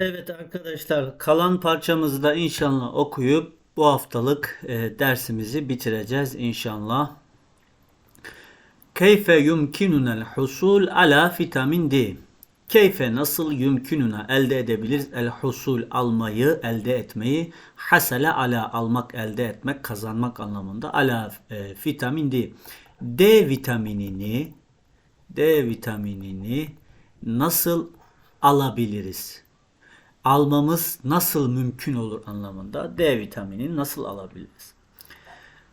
Evet arkadaşlar kalan parçamızı da inşallah okuyup bu haftalık e, dersimizi bitireceğiz inşallah. Keyfe yumkinunel husul ala vitamin D. Keyfe nasıl yumkinuna elde edebiliriz? El husul almayı, elde etmeyi. Hasale ala almak, elde etmek, kazanmak anlamında. Ala e, vitamin D. D vitaminini D vitaminini nasıl alabiliriz? Almamız nasıl mümkün olur anlamında D vitaminini nasıl alabiliriz?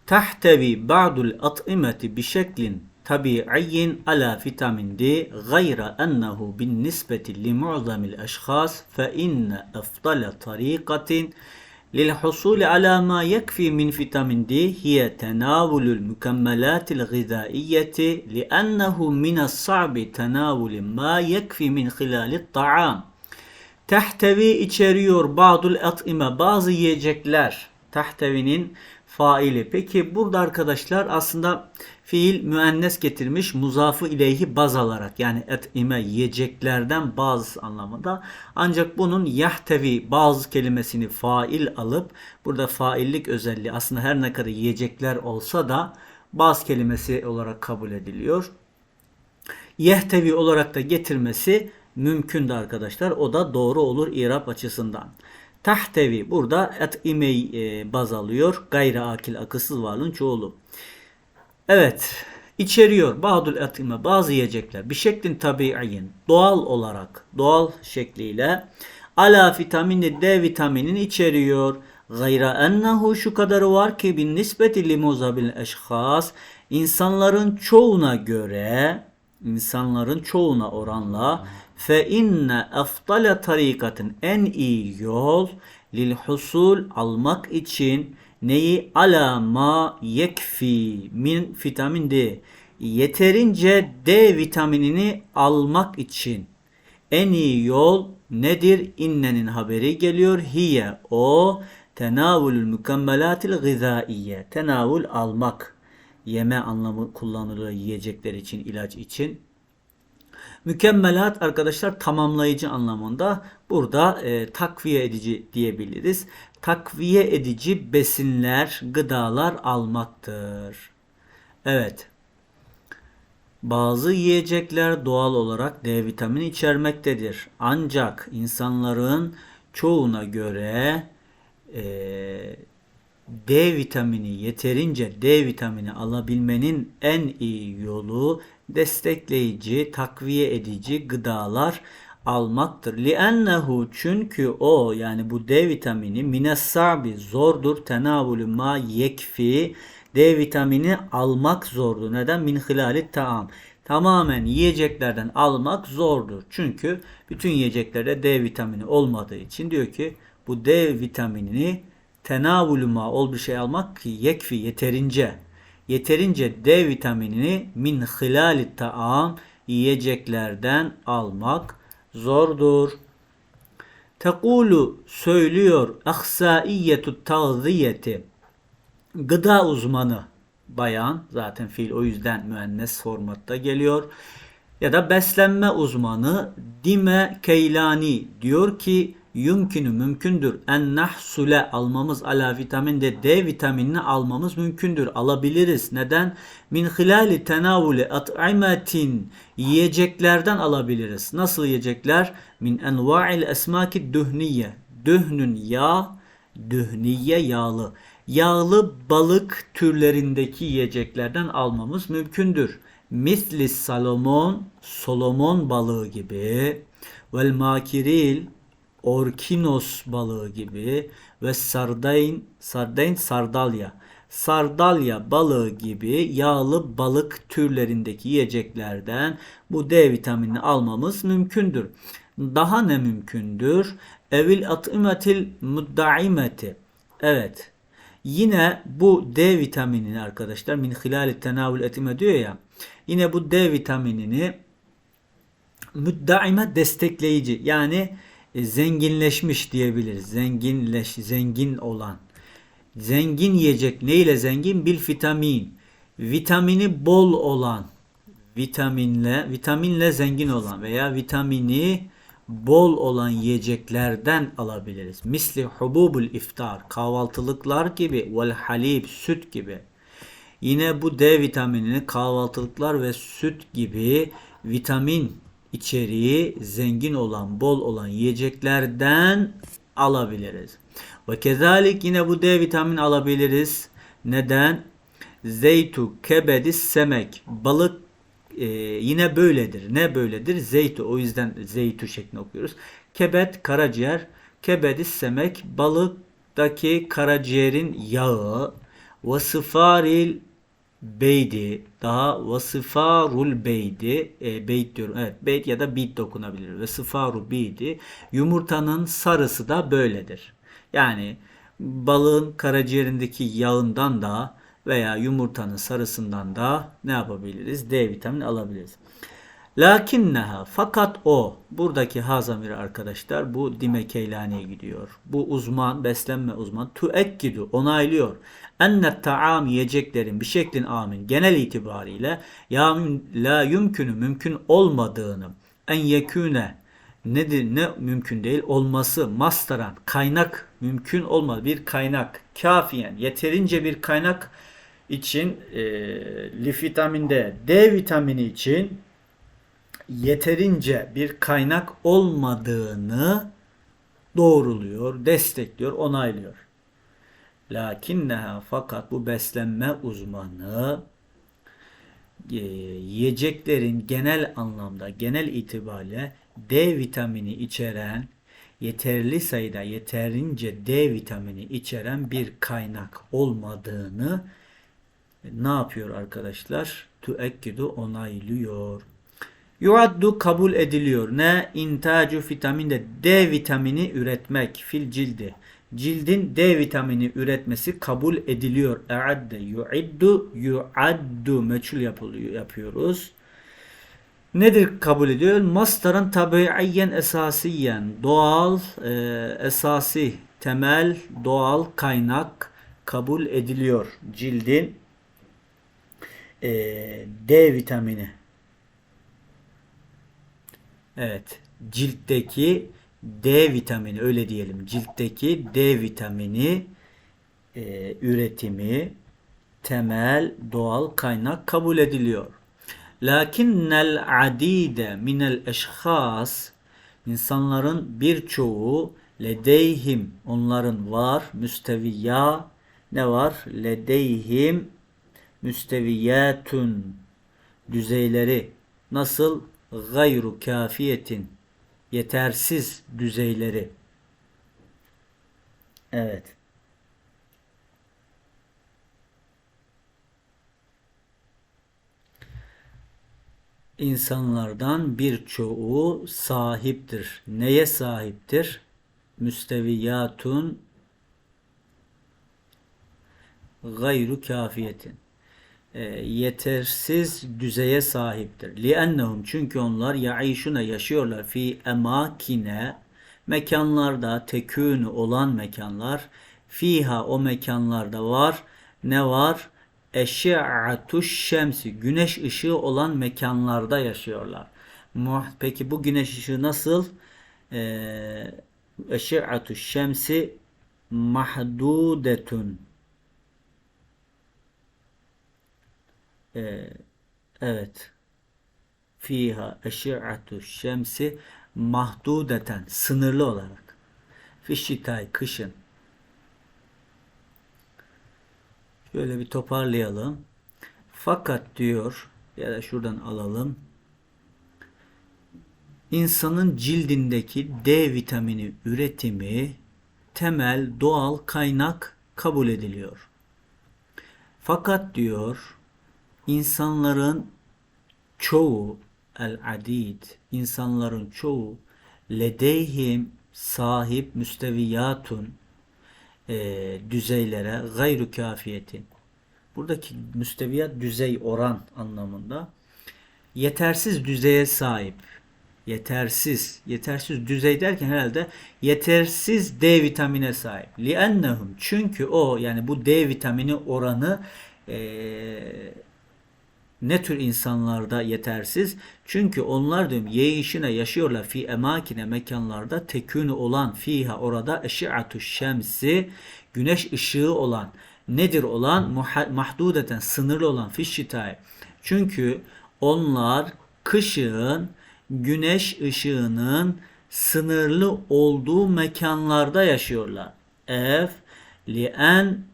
Tahtevi ba'dul at'imeti bi şeklin tabi'iyyin ala vitamin D gayra ennehu bin nisbeti li mu'zamil eşkhas fe inne efdale tarikatin للحصول على ما يكفي من فيتامين D هي تناول المكملات الغذائية لأنه من الصعب تناول ما يكفي من خلال الطعام. Tehtevi içeriyor ba'dul at'ime bazı yiyecekler. Tehtevinin faili. Peki burada arkadaşlar aslında fiil müennes getirmiş muzafı ileyhi baz alarak yani et'ime yiyeceklerden bazı anlamında. Ancak bunun yahtevi bazı kelimesini fail alıp burada faillik özelliği aslında her ne kadar yiyecekler olsa da bazı kelimesi olarak kabul ediliyor. Yehtevi olarak da getirmesi mümkündü arkadaşlar. O da doğru olur irap açısından. Tahtevi burada et imeyi e, baz alıyor. Gayri akil akılsız varlığın çoğulu. Evet. içeriyor bazı etime bazı yiyecekler bir şeklin tabiiyin doğal olarak doğal şekliyle ala vitamini D vitaminini içeriyor. Gayra ennehu şu kadarı var ki bin nispeti limuzabil eşhas insanların çoğuna göre insanların çoğuna oranla fe inne eftale tarikatın en iyi yol lil husul almak için neyi ala ma yekfi min vitamin D yeterince D vitaminini almak için en iyi yol nedir? İnnenin haberi geliyor. Hiye o tenavulül mükemmelatil gıdaiye. Tenavul almak. Yeme anlamı kullanılıyor yiyecekler için, ilaç için. Mükemmelat arkadaşlar tamamlayıcı anlamında burada e, takviye edici diyebiliriz. Takviye edici besinler, gıdalar almaktır. Evet. Bazı yiyecekler doğal olarak D vitamini içermektedir. Ancak insanların çoğuna göre e, D vitamini yeterince D vitamini alabilmenin en iyi yolu destekleyici, takviye edici gıdalar almaktır. Li'ennehu çünkü o yani bu D vitamini minessabi zordur tenavülü ma yekfi D vitamini almak zordur. Neden? Min hilali taam. Tamamen yiyeceklerden almak zordur. Çünkü bütün yiyeceklerde D vitamini olmadığı için diyor ki bu D vitaminini tenavülüma ol bir şey almak ki yekfi yeterince yeterince D vitaminini min hilali taam yiyeceklerden almak zordur. Tekulu söylüyor ahsaiyetu tağziyeti gıda uzmanı bayan zaten fiil o yüzden müennes formatta geliyor. Ya da beslenme uzmanı Dime Keylani diyor ki yumkünü mümkündür en nahsule almamız ala vitamin de D vitaminini almamız mümkündür. Alabiliriz. Neden? Min hilali tenavuli at'imetin yiyeceklerden alabiliriz. Nasıl yiyecekler? Min enva'il esmaki dühniye. Dühnün yağ, dühniye yağlı. Yağlı balık türlerindeki yiyeceklerden almamız mümkündür. Misli salomon, solomon balığı gibi vel makiril orkinos balığı gibi ve sardain, sardain sardalya, sardalya balığı gibi yağlı balık türlerindeki yiyeceklerden bu D vitaminini almamız mümkündür. Daha ne mümkündür? Evil at'imetil muddaimeti. Evet. Yine bu D vitaminini arkadaşlar min hilali tenavül etime diyor ya. Yine bu D vitaminini müddaime destekleyici yani e, zenginleşmiş diyebiliriz. Zenginleş, zengin olan. Zengin yiyecek neyle zengin? Bil vitamin. Vitamini bol olan. Vitaminle, vitaminle zengin olan veya vitamini bol olan yiyeceklerden alabiliriz. Misli hububul iftar, kahvaltılıklar gibi, vel halib, süt gibi. Yine bu D vitaminini kahvaltılıklar ve süt gibi vitamin içeriği zengin olan, bol olan yiyeceklerden alabiliriz. Ve kezalik yine bu D vitamin alabiliriz. Neden? Zeytu kebedis semek. Balık e, yine böyledir. Ne böyledir? Zeytu. O yüzden zeytu şeklinde okuyoruz. Kebet karaciğer. Kebedis semek balıktaki karaciğerin yağı. Vasıfaril beydi. Daha vasıfarul beydi. E, beyt diyorum. Evet. Beyt ya da bit dokunabilir. Vasıfarul beydi. Yumurtanın sarısı da böyledir. Yani balığın karaciğerindeki yağından da veya yumurtanın sarısından da ne yapabiliriz? D vitamini alabiliriz. Lakinneha fakat o buradaki hazamir arkadaşlar bu Dime Keylani'ye gidiyor. Bu uzman beslenme uzman tuekkidu onaylıyor. Enne taam yiyeceklerin bir şeklin amin genel itibariyle ya la yumkünü mümkün olmadığını en yeküne nedir ne mümkün değil olması mastaran kaynak mümkün olmadı bir kaynak kafiyen yeterince bir kaynak için e, lif vitaminde D vitamini için yeterince bir kaynak olmadığını doğruluyor, destekliyor, onaylıyor. Lakinneha fakat bu beslenme uzmanı e, yiyeceklerin genel anlamda, genel itibariyle D vitamini içeren yeterli sayıda yeterince D vitamini içeren bir kaynak olmadığını ne yapıyor arkadaşlar? Tuekkidu onaylıyor. Yuaddu kabul ediliyor. Ne? İntacu vitaminde D vitamini üretmek fil cildi. Cildin D vitamini üretmesi kabul ediliyor. E'adde yu'iddu yu'addu meçhul yapıyoruz. Nedir kabul ediyor? Mastarın tabiiyen esasiyen doğal e, esasi temel doğal kaynak kabul ediliyor. Cildin e, D vitamini. Evet. Ciltteki D vitamini öyle diyelim. Ciltteki D vitamini e, üretimi temel doğal kaynak kabul ediliyor. Lakinnel adide minel eşhas insanların birçoğu ledeyhim onların var müsteviyya ne var ledeyhim müsteviyatun düzeyleri nasıl gayru kafiyetin yetersiz düzeyleri evet insanlardan birçoğu sahiptir. Neye sahiptir? Müsteviyatun gayru kafiyetin. E, yetersiz düzeye sahiptir. Li'ennehum çünkü onlar yaişuna yaşıyorlar fi emakine mekanlarda tekünü olan mekanlar fiha o mekanlarda var ne var? Eşi'atuş şemsi güneş ışığı olan mekanlarda yaşıyorlar. Peki bu güneş ışığı nasıl? Eşi'atuş şemsi mahdudetun Ee, evet. Fiha eşi'atu şemsi mahdudeten sınırlı olarak. Fişitay kışın. Şöyle bir toparlayalım. Fakat diyor ya da şuradan alalım. İnsanın cildindeki D vitamini üretimi temel doğal kaynak kabul ediliyor. Fakat diyor insanların çoğu el-adid insanların çoğu ledeyhim sahip müsteviyatun e, düzeylere gayru kafiyetin. Buradaki müsteviyat düzey oran anlamında yetersiz düzeye sahip. Yetersiz yetersiz düzey derken herhalde yetersiz D vitamine sahip. Liennehum çünkü o yani bu D vitamini oranı e, Ne tür insanlarda yetersiz? Çünkü onlar diyorum yeişine yaşıyorlar fi emakine mekanlarda tekünü olan fiha orada eşi'atu şemsi güneş ışığı olan nedir olan mahdudeten sınırlı olan fişşitay. Çünkü onlar kışın güneş ışığının sınırlı olduğu mekanlarda yaşıyorlar. Ev lien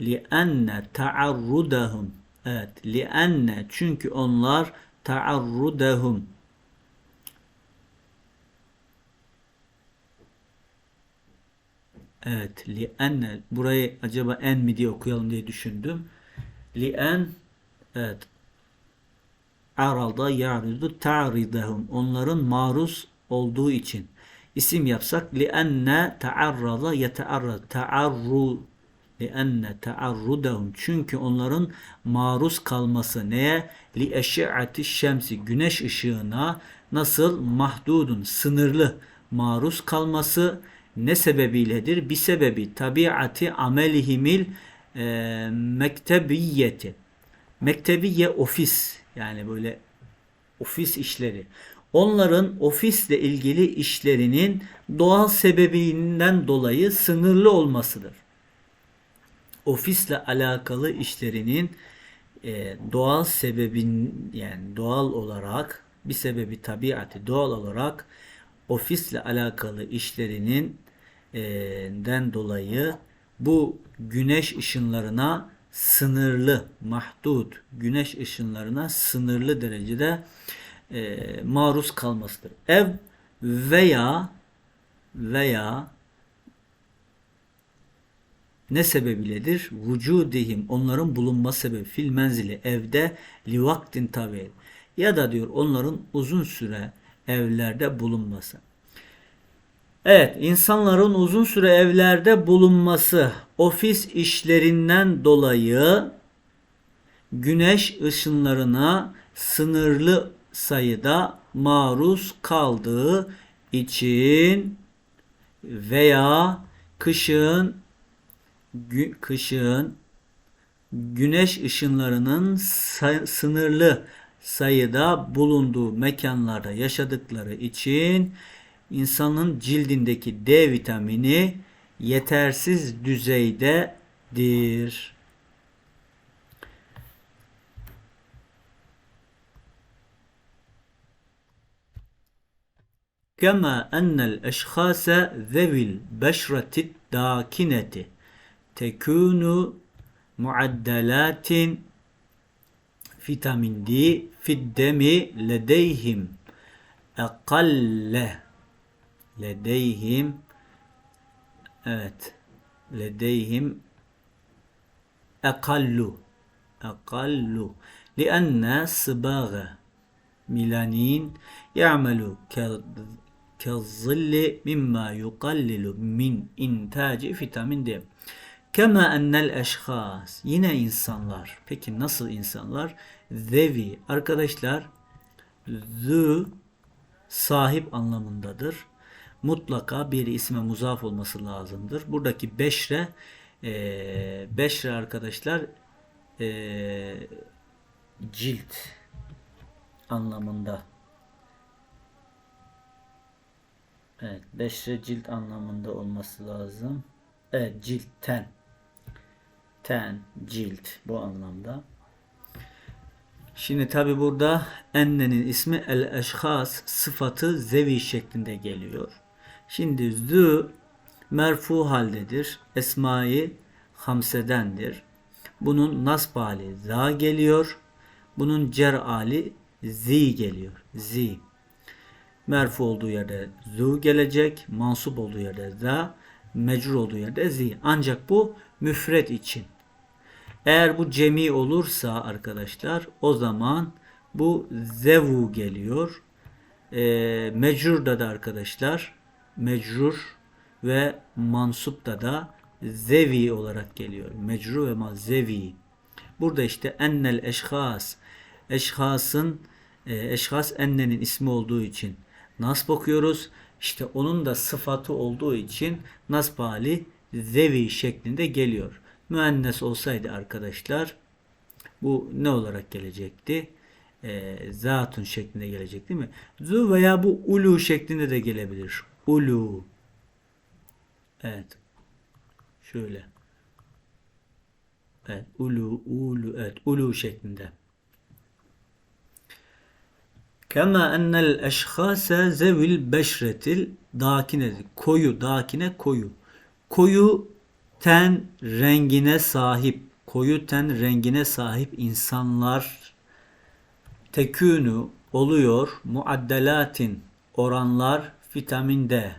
lienne taarrudahum evet. Lienne. Çünkü onlar taarrudahum Evet, lienne. Burayı acaba en mi diye okuyalım diye düşündüm. Lien. Evet. Aralda ya'ridu ta'ridahum onların maruz olduğu için. İsim yapsak. Lienne ta'arrada yetearrad ta'arru lienne ta'arrudahum çünkü onların maruz kalması neye eşi'ati şemsi güneş ışığına nasıl mahdudun sınırlı maruz kalması ne sebebiyledir? Bir sebebi tabiati amelihimil e, mektebiyeti. Mektebiye ofis yani böyle ofis işleri. Onların ofisle ilgili işlerinin doğal sebebinden dolayı sınırlı olmasıdır. Ofisle alakalı işlerinin e, doğal sebebin yani doğal olarak bir sebebi tabiatı doğal olarak ofisle alakalı işlerinin e, den dolayı bu güneş ışınlarına sınırlı, mahdud güneş ışınlarına sınırlı derecede e, maruz kalmasıdır. Ev veya veya ne sebebiyledir? Vücudihim onların bulunma sebebi fil menzili evde li vaktin tabi ya da diyor onların uzun süre evlerde bulunması. Evet, insanların uzun süre evlerde bulunması ofis işlerinden dolayı güneş ışınlarına sınırlı sayıda maruz kaldığı için veya kışın gü- kışın güneş ışınlarının sa- sınırlı sayıda bulunduğu mekanlarda yaşadıkları için insanın cildindeki D vitamini yetersiz düzeydedir. كما أن الأشخاص ذوي البشرة الداكنة تكون معدلات فيتامين دي في الدم لديهم أقل لديهم evet لديهم أقل أقل لأن صباغ ميلانين يعمل كالظل مما يقلل من إنتاج فيتامين D. Kema ennel eşhas. Yine insanlar. Peki nasıl insanlar? Zevi. Arkadaşlar zü sahip anlamındadır. Mutlaka bir isme muzaf olması lazımdır. Buradaki beşre e, beşre arkadaşlar e, cilt anlamında. Evet, beşre cilt anlamında olması lazım. Evet, cilt ten. Cilt bu anlamda. Şimdi tabi burada ennenin ismi el eşhas sıfatı zevi şeklinde geliyor. Şimdi zü merfu haldedir. Esmayı hamsedendir. Bunun nasb hali za geliyor. Bunun cer hali zi geliyor. Zi. Merfu olduğu yerde zu gelecek. Mansup olduğu yerde za. Mecrur olduğu yerde zi. Ancak bu müfret için. Eğer bu cemi olursa arkadaşlar o zaman bu zevu geliyor. E, mecrurda da arkadaşlar mecrur ve mansupta da zevi olarak geliyor. Mecrur ve mazevi. Burada işte ennel eşhas eşhasın e, eşhas ennenin ismi olduğu için nasb okuyoruz. İşte onun da sıfatı olduğu için nasb hali zevi şeklinde geliyor müennes olsaydı arkadaşlar Bu ne olarak gelecekti? E, zatun şeklinde gelecek değil mi? Zu veya bu ulu şeklinde de gelebilir. Ulu. Evet. Şöyle. Evet. Ulu, ulu, evet. Ulu şeklinde. Kema ennel eşhase zevil beşretil dakine koyu dakine koyu. Koyu ten rengine sahip koyu ten rengine sahip insanlar tekünü oluyor muaddelatin oranlar vitamin D.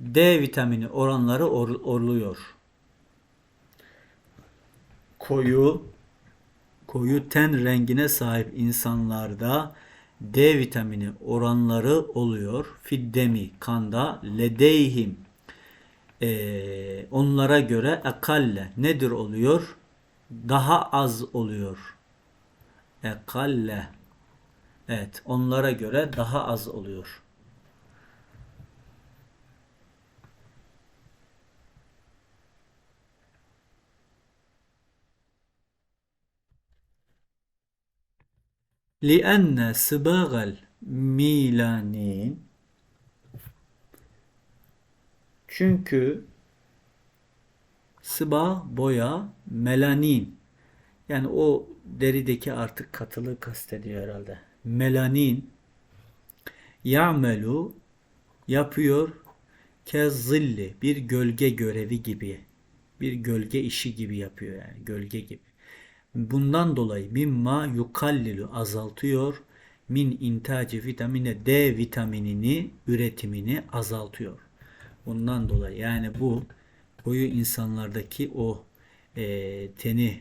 D vitamini oranları or, oluyor. Koyu koyu ten rengine sahip insanlarda D vitamini oranları oluyor. Fiddemi kanda ledeyhim e, onlara göre ekalle nedir oluyor? Daha az oluyor. Ekalle evet onlara göre daha az oluyor. لأن صباغ الميلانين çünkü sıba boya melanin yani o derideki artık katılığı kastediyor herhalde. Melanin ya'melu yapıyor kezzilli bir gölge görevi gibi bir gölge işi gibi yapıyor yani gölge gibi. Bundan dolayı mimma yukallilu azaltıyor min intaci vitamine D vitaminini üretimini azaltıyor. Bundan dolayı yani bu koyu insanlardaki o e, teni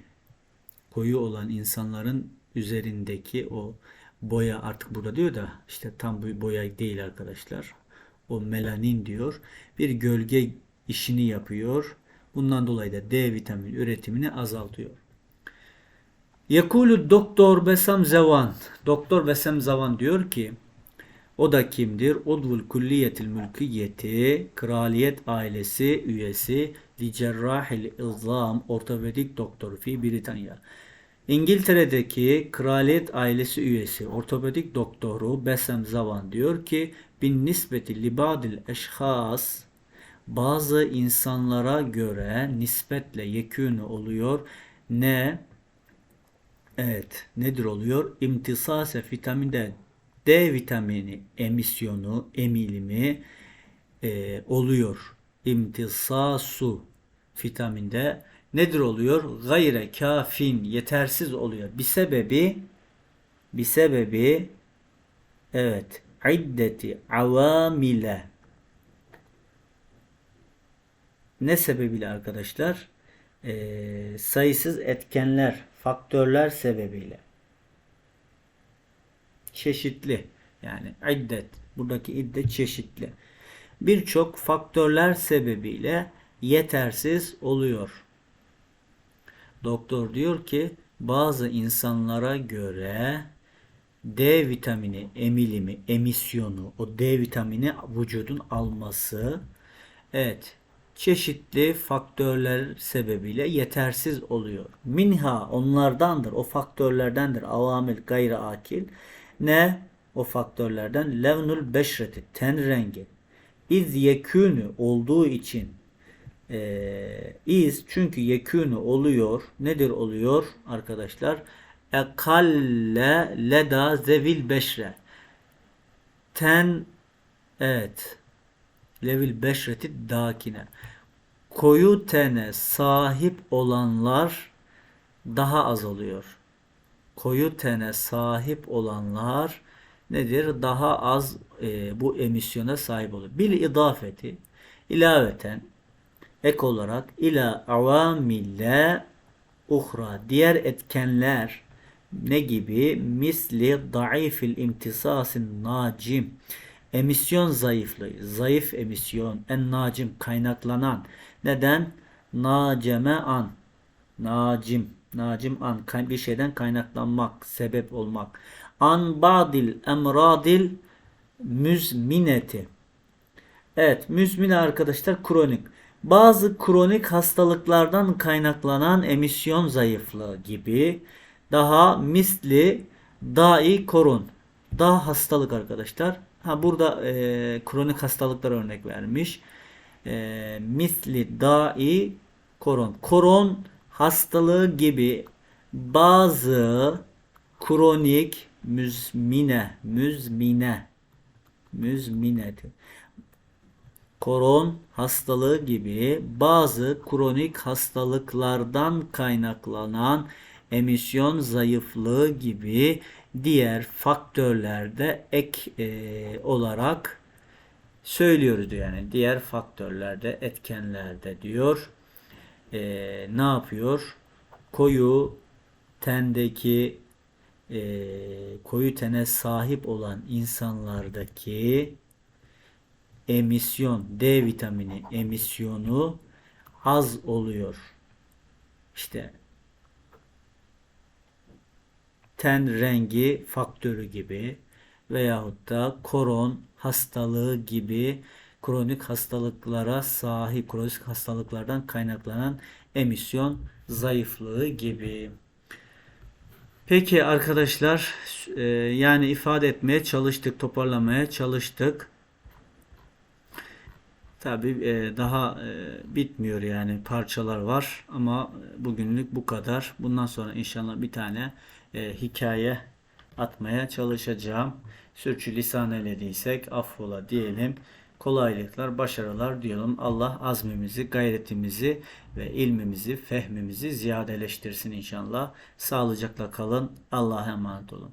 koyu olan insanların üzerindeki o boya artık burada diyor da işte tam bu boya değil arkadaşlar. O melanin diyor. Bir gölge işini yapıyor. Bundan dolayı da D vitamini üretimini azaltıyor. Yekulu Doktor Besam Zevan. Doktor Besam Zevan diyor ki o da kimdir? Udvul Külliyetil Mülkiyeti, Kraliyet ailesi üyesi, Li Cerrahil İzam, ortopedik doktor fi Britanya. İngiltere'deki kraliyet ailesi üyesi ortopedik doktoru Besem Zavan diyor ki bin nisbeti libadil eşhas bazı insanlara göre nispetle yekûnü oluyor. Ne? Evet. Nedir oluyor? İmtisase vitaminde D vitamini emisyonu, emilimi e, oluyor. İmtisasu vitaminde nedir oluyor? Gayre kafin yetersiz oluyor. Bir sebebi bir sebebi evet iddeti avamile ne sebebiyle arkadaşlar? Ee, sayısız etkenler, faktörler sebebiyle çeşitli. Yani iddet. Buradaki iddet çeşitli. Birçok faktörler sebebiyle yetersiz oluyor. Doktor diyor ki bazı insanlara göre D vitamini emilimi, emisyonu, o D vitamini vücudun alması evet çeşitli faktörler sebebiyle yetersiz oluyor. Minha onlardandır, o faktörlerdendir. Avamil gayri akil. Ne? O faktörlerden levnul beşreti, ten rengi. İz yekûnü olduğu için e, iz çünkü yekûnü oluyor. Nedir oluyor arkadaşlar? Ekalle leda zevil beşre. Ten evet levil beşreti dakine. Koyu tene sahip olanlar daha az oluyor. Koyu tene sahip olanlar nedir? Daha az e, bu emisyona sahip olur. Bil idafeti ilaveten ek olarak ila avamille uhra diğer etkenler ne gibi? Misli daifil imtisasin nacim emisyon zayıflığı, zayıf emisyon, en nacim kaynaklanan. Neden? Naceme an, nacim, nacim an, bir şeyden kaynaklanmak, sebep olmak. An badil emradil müzmineti. Evet, müzmine arkadaşlar kronik. bazı kronik hastalıklardan kaynaklanan emisyon zayıflığı gibi daha misli dahi korun. Daha hastalık arkadaşlar. Ha burada e, kronik hastalıklar örnek vermiş. E, misli dahi koron. Koron hastalığı gibi bazı kronik müzmine müzmine müzmine koron hastalığı gibi bazı kronik hastalıklardan kaynaklanan emisyon zayıflığı gibi diğer faktörlerde ek e, olarak söylüyoruz yani diğer faktörlerde etkenlerde diyor E, ne yapıyor koyu tendeki e, koyu tene sahip olan insanlardaki emisyon D vitamini emisyonu az oluyor. İşte ten rengi faktörü gibi veyahut da koron hastalığı gibi kronik hastalıklara sahip kronik hastalıklardan kaynaklanan emisyon zayıflığı gibi. Peki arkadaşlar e, yani ifade etmeye çalıştık, toparlamaya çalıştık. Tabii e, daha e, bitmiyor yani parçalar var ama bugünlük bu kadar. Bundan sonra inşallah bir tane hikaye atmaya çalışacağım. Sürçülisan eylediysek affola diyelim. Kolaylıklar, başarılar diyelim. Allah azmimizi, gayretimizi ve ilmimizi, fehmimizi ziyadeleştirsin inşallah. Sağlıcakla kalın. Allah'a emanet olun.